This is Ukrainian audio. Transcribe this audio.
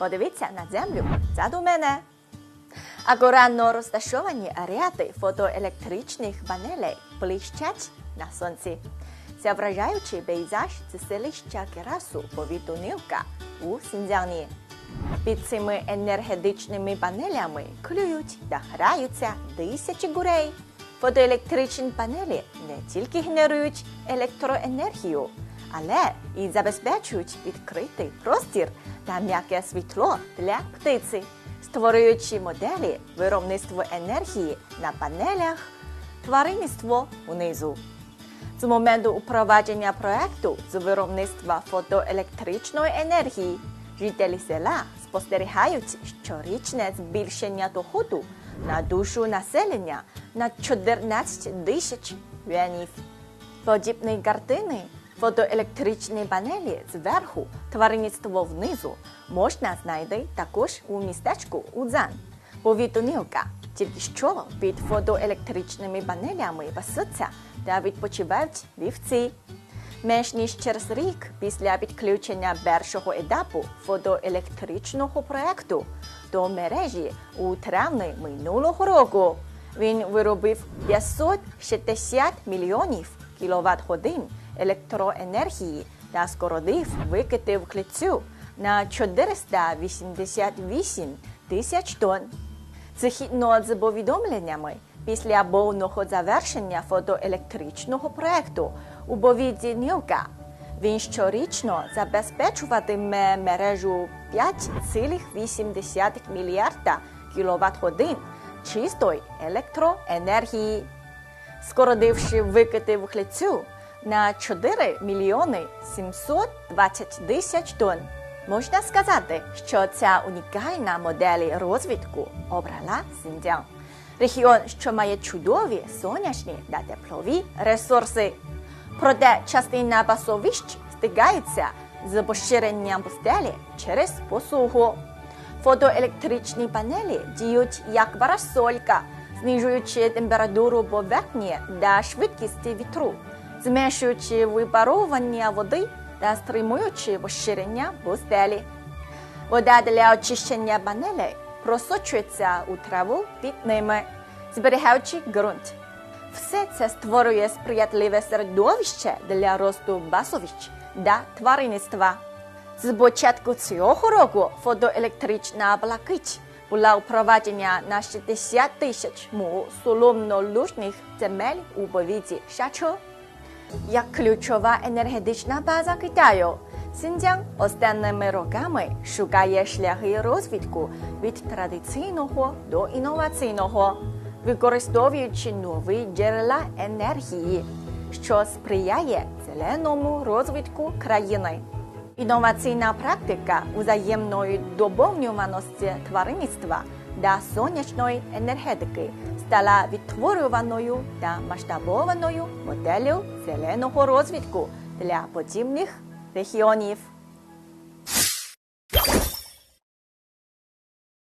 Подивіться на землю ззаду мене. Акуратно розташовані ряди фотоелектричних панелей блищать на сонці. Це вражаючий пейзаж з селища Керасу Повітунівка у Синьцзяні. Під цими енергетичними панелями клюють та граються тисячі гурей. Фотоелектричні панелі не тільки генерують електроенергію, але і забезпечують відкритий простір та м'яке світло для птиці, створюючи моделі виробництва енергії на панелях, тваринництво унизу. З моменту упровадження проекту з виробництва фотоелектричної енергії жителі села спостерігають щорічне збільшення доходу на душу населення на 14 тисяч юанів. Подібні картини, фотоелектричні панелі зверху, тваринництво внизу можна знайти також у містечку Удзан. Повітунівка тільки що під фотоелектричними панелями пасуться та відпочивають вівці. Менш ніж через рік після підключення першого етапу фотоелектричного проекту до мережі у травні минулого року він виробив 560 мільйонів кіловат-годин електроенергії та скоротив викиди вуглецю на 488 тисяч тонн. Згідно з повідомленнями, після повного завершення фотоелектричного проекту у повіті Нілка він щорічно забезпечуватиме мережу 5,8 мільярда кіловат-годин чистої електроенергії, скоротивши викиди вуглецю на 4 мільйони 720 тисяч тонн. Можна сказати, що ця унікальна модель розвитку обрала Синьцзян. Регіон, що має чудові сонячні та теплові ресурси. Проте частина пасовищ стикається з поширенням пустелі через посуху. Фотоелектричні панелі діють як парасолька, знижуючи температуру поверхні та швидкість вітру, зменшуючи випаровування води та стримуючи поширення пустелі. Вода для очищення панелей просочується у траву під ними, зберігаючи ґрунт. Все це створює сприятливе середовище для росту басовищ та тваринництва. З початку цього року фотоелектрична блакить була впроваджена на 60 тисяч му соломно-лужних земель у повіті Шачо. Як ключова енергетична база Китаю, Синьцзян останніми роками шукає шляхи розвитку від традиційного до інноваційного, використовуючи нові джерела енергії, що сприяє зеленому розвитку країни. Інноваційна практика взаємної доповнюваності тваринництва та сонячної енергетики стала відтворюваною та масштабованою моделлю зеленого розвитку для подібних регіонів.